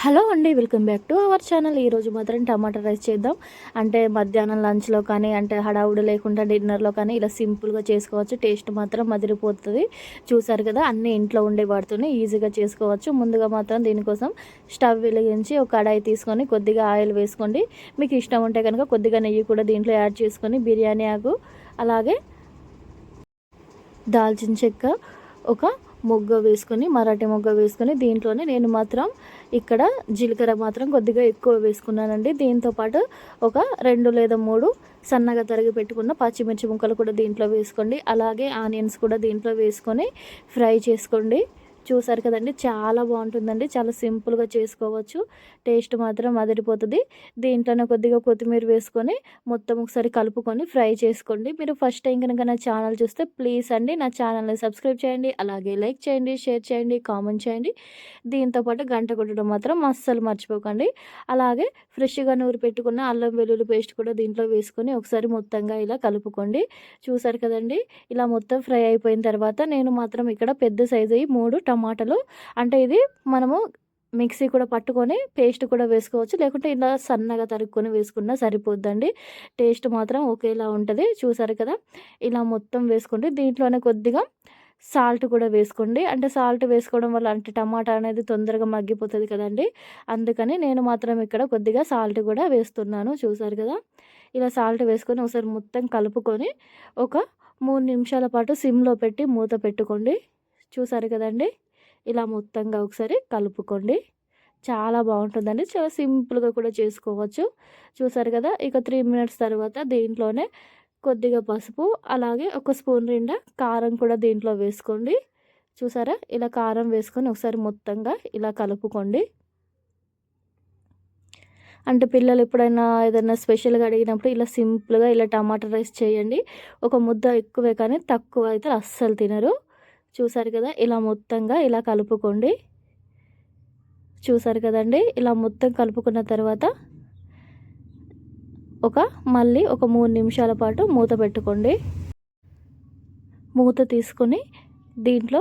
Hello అండి welcome back to our channel. ఈరోజు మాత్రం టమాటా రైస్ చేద్దాం. అంటే మధ్యాహ్నం లంచ్లో కానీ అంటే హడావుడి లేకుండా డిన్నర్లో కానీ ఇలా సింపుల్గా చేసుకోవచ్చు. టేస్ట్ మాత్రం మదిరిపోతుంది. చూసారు కదా అన్నీ ఇంట్లో ఉండే వాడుతూనే ఈజీగా చేసుకోవచ్చు. ముందుగా మాత్రం దీనికోసం స్టవ్ వెలిగించి ఒక కడాయి తీసుకొని కొద్దిగా ఆయిల్ వేసుకోండి. మీకు ఇష్టం ఉంటే కనుక కొద్దిగా నెయ్యి కూడా దీంట్లో యాడ్ చేసుకొని బిర్యానీ ఆకు అలాగే దాల్చిన చెక్క ఒక మొగ్గ వేసుకొని మరాఠీ మొగ్గ వేసుకొని దీంట్లోనే నేను మాత్రం ఇక్కడ జీలకర్ర మాత్రం కొద్దిగా ఎక్కువ వేసుకున్నానండి. దీంతోపాటు ఒక రెండు లేదా మూడు సన్నగా తరిగి పెట్టుకున్న పచ్చిమిర్చి ముక్కలు కూడా దీంట్లో వేసుకోండి. అలాగే ఆనియన్స్ కూడా దీంట్లో వేసుకొని ఫ్రై చేసుకోండి. చూసారు కదండి చాలా బాగుంటుందండి. చాలా సింపుల్గా చేసుకోవచ్చు. టేస్ట్ మాత్రం అదిరిపోతుంది. దీంట్లోనే కొద్దిగా కొత్తిమీర వేసుకొని మొత్తం ఒకసారి కలుపుకొని ఫ్రై చేసుకోండి. మీరు ఫస్ట్ టైం కనుక నా ఛానల్ చూస్తే ప్లీజ్ అండి నా ఛానల్ని సబ్స్క్రైబ్ చేయండి అలాగే లైక్ చేయండి షేర్ చేయండి కామెంట్ చేయండి. దీంతోపాటు గంట కొట్టడం మాత్రం అస్సలు మర్చిపోకండి. అలాగే ఫ్రెష్గా నూరు పెట్టుకున్న అల్లం వెల్లుల్లి పేస్ట్ కూడా దీంట్లో వేసుకొని ఒకసారి మొత్తంగా ఇలా కలుపుకోండి. చూసారు కదండి ఇలా మొత్తం ఫ్రై అయిపోయిన తర్వాత నేను మాత్రం ఇక్కడ పెద్ద సైజు మూడు టమాటాలు అంటే ఇది మనము మిక్సీ కూడా పట్టుకొని పేస్ట్ కూడా వేసుకోవచ్చు. లేకుంటే ఇలా సన్నగా తరుక్కొని వేసుకున్నా సరిపోద్దండి. టేస్ట్ మాత్రం ఒకేలా ఉంటుంది. చూసారు కదా? ఇలా మొత్తం వేసుకోండి. దీంట్లోనే కొద్దిగా సాల్ట్ కూడా వేసుకోండి. అంటే సాల్ట్ వేసుకోవడం వల్ల అంటే టమాటా అనేది తొందరగా మగ్గిపోతుంది కదండి. అందుకని నేను మాత్రం ఇక్కడ కొద్దిగా సాల్ట్ కూడా వేస్తున్నాను. చూసారు కదా? ఇలా సాల్ట్ వేసుకొని ఒకసారి మొత్తం కలుపుకొని ఒక మూడు నిమిషాల పాటు సిమ్లో పెట్టి మూత పెట్టుకోండి. చూసారు కదండి? ఇలా మొత్తంగా ఒకసారి కలుపుకోండి. చాలా బాగుంటుందండి. చాలా సింపుల్గా కూడా చేసుకోవచ్చు. చూసారు కదా? ఇక త్రీ మినిట్స్ తర్వాత దీంట్లోనే కొద్దిగా పసుపు అలాగే ఒక స్పూన్ నిండా కారం కూడా దీంట్లో వేసుకోండి. చూసారా? ఇలా కారం వేసుకొని ఒకసారి మొత్తంగా ఇలా కలుపుకోండి. అంటే పిల్లలు ఎప్పుడైనా ఏదైనా స్పెషల్గా అడిగినప్పుడు ఇలా సింపుల్గా ఇలా టమాటా రైస్ చేయండి. ఒక ముద్ద ఎక్కువే కానీ తక్కువ అయితే అస్సలు తినరు. చూసారు కదా? ఇలా మొత్తంగా ఇలా కలుపుకోండి. చూసారు కదండి? ఇలా మొత్తం కలుపుకున్న తర్వాత ఒక మళ్ళీ ఒక మూడు నిమిషాల పాటు మూత పెట్టుకోండి. మూత తీసుకొని దీంట్లో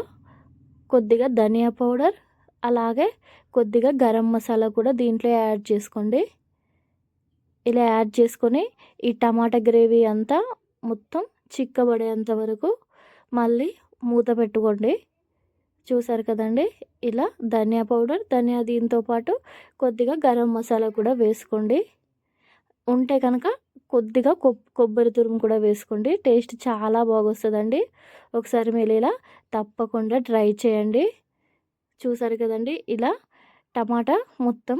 కొద్దిగా ధనియా పౌడర్ అలాగే కొద్దిగా గరం మసాలా కూడా దీంట్లో యాడ్ చేసుకోండి. ఇలా యాడ్ చేసుకొని ఈ టమాటా గ్రేవీ అంతా మొత్తం చిక్కబడేంత వరకు మళ్ళీ మూత పెట్టుకోండి. చూసారు కదండి? ఇలా ధనియా పౌడర్ ధనియా దీంతో పాటు కొద్దిగా గరం మసాలా కూడా వేసుకోండి. ఉంటే కనుక కొద్దిగా కొబ్బరి తురుము కూడా వేసుకోండి. టేస్ట్ చాలా బాగొస్తుందండి. ఒకసారి మీరు ఇలా తప్పకుండా ట్రై చేయండి. చూసారు కదండి? ఇలా టమాటా మొత్తం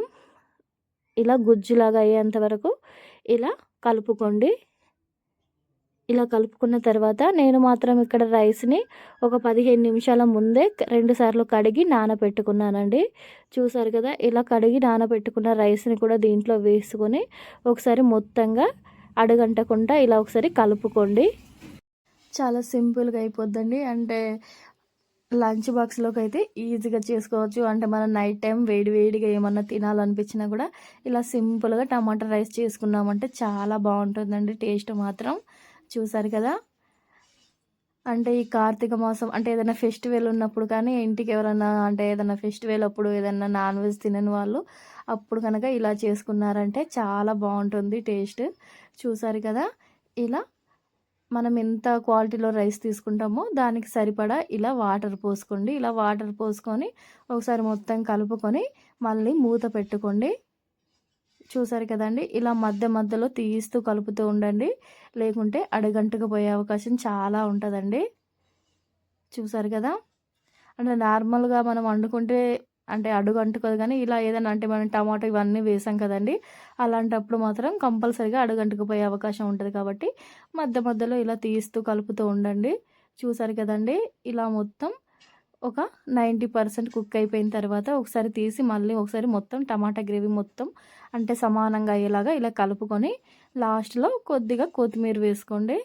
ఇలా గుజ్జులాగా అయ్యేంత వరకు ఇలా కలుపుకోండి. ఇలా కలుపుకున్న తర్వాత నేను మాత్రం ఇక్కడ రైస్ని ఒక పదిహేను నిమిషాల ముందే రెండు సార్లు కడిగి నానబెట్టుకున్నానండి. చూసారు కదా ఇలా కడిగి నానబెట్టుకున్న రైస్ని కూడా దీంట్లో వేసుకొని ఒకసారి మొత్తంగా అడగంటకుండా ఇలా ఒకసారి కలుపుకోండి. చాలా సింపుల్గా అయిపోద్దండి. అంటే లంచ్ బాక్స్లోకి అయితే ఈజీగా చేసుకోవచ్చు. అంటే మనం నైట్ టైం వేడి వేడిగా ఏమన్నా తినాలనిపించినా కూడా ఇలా సింపుల్గా టమాటా రైస్ చేసుకున్నామంటే చాలా బాగుంటుందండి టేస్ట్ మాత్రం. చూసారు కదా? అంటే ఈ కార్తీక మాసం అంటే ఏదైనా ఫెస్టివల్ ఉన్నప్పుడు కానీ ఇంటికి ఎవరైనా అంటే ఏదైనా ఫెస్టివల్ అప్పుడు ఏదైనా నాన్ వెజ్ తినని వాళ్ళు అప్పుడు కనుక ఇలా చేసుకున్నారంటే చాలా బాగుంటుంది టేస్ట్. చూసారు కదా? ఇలా మనం ఎంత క్వాలిటీలో రైస్ తీసుకుంటామో దానికి సరిపడా ఇలా వాటర్ పోసుకోండి. ఇలా వాటర్ పోసుకొని ఒకసారి మొత్తం కలుపుకొని మళ్ళీ మూత పెట్టుకోండి. చూసారు కదండి? ఇలా మధ్య మధ్యలో తీస్తూ కలుపుతూ ఉండండి. లేకుంటే అడగంటుకు పోయే అవకాశం చాలా ఉంటుందండి. చూసారు కదా? అంటే నార్మల్గా మనం వండుకుంటే అంటే అడుగు అంటుకోదు కానీ ఇలా ఏదైనా అంటే మనం టమాటో ఇవన్నీ వేసాం కదండి? అలాంటప్పుడు మాత్రం కంపల్సరీగా అడుగంటుకుపోయే అవకాశం ఉంటుంది కాబట్టి మధ్య మధ్యలో ఇలా తీస్తూ కలుపుతూ ఉండండి. చూసారు కదండి? ఇలా మొత్తం ఒక నైంటీ పర్సెంట్ కుక్ అయిపోయిన తర్వాత ఒకసారి తీసి మళ్ళీ ఒకసారి మొత్తం టమాటా గ్రేవీ మొత్తం అంటే సమానంగా అయ్యేలాగా ఇలా కలుపుకొని లాస్ట్లో కొద్దిగా కొత్తిమీర వేసుకోండి.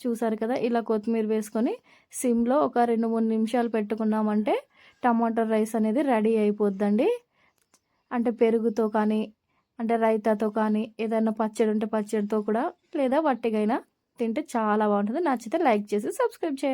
చూసారు కదా? ఇలా కొత్తిమీర వేసుకొని సిమ్లో ఒక రెండు మూడు నిమిషాలు పెట్టుకున్నామంటే టమాటో రైస్ అనేది రెడీ అయిపోద్దండి. అంటే పెరుగుతో కానీ అంటే రైతాతో కానీ ఏదైనా పచ్చడి ఉంటే పచ్చడితో కూడా లేదా వట్టిగైనా తింటే చాలా బాగుంటుంది. నచ్చితే లైక్ చేసి సబ్స్క్రైబ్ చేయండి.